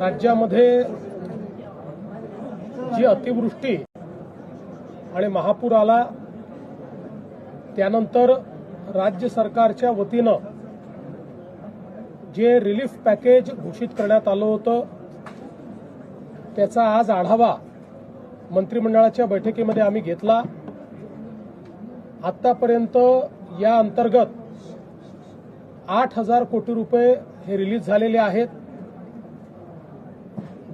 राज्यामध्ये जी अतिवृष्टी आणि महापूर आला त्यानंतर राज्य सरकारच्या वतीनं जे रिलीफ पॅकेज घोषित करण्यात आलं होतं त्याचा आज आढावा मंत्रिमंडळाच्या बैठकीमध्ये आम्ही घेतला. आतापर्यंत या अंतर्गत आठ हजार कोटी रुपये हे रिलीज झालेले आहेत.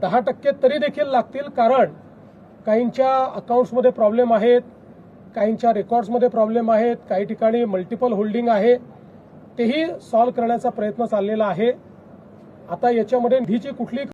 दहा टक्के तरी देखील लागतील कारण काहींच्या अकाउंट्समध्ये प्रॉब्लेम आहेत काहींच्या रेकॉर्ड्समध्ये प्रॉब्लेम आहेत काही ठिकाणी मल्टिपल होल्डिंग आहे. तेही सॉल्व्ह करण्याचा प्रयत्न चाललेला आहे. आता याच्यामध्ये निधीची कुठली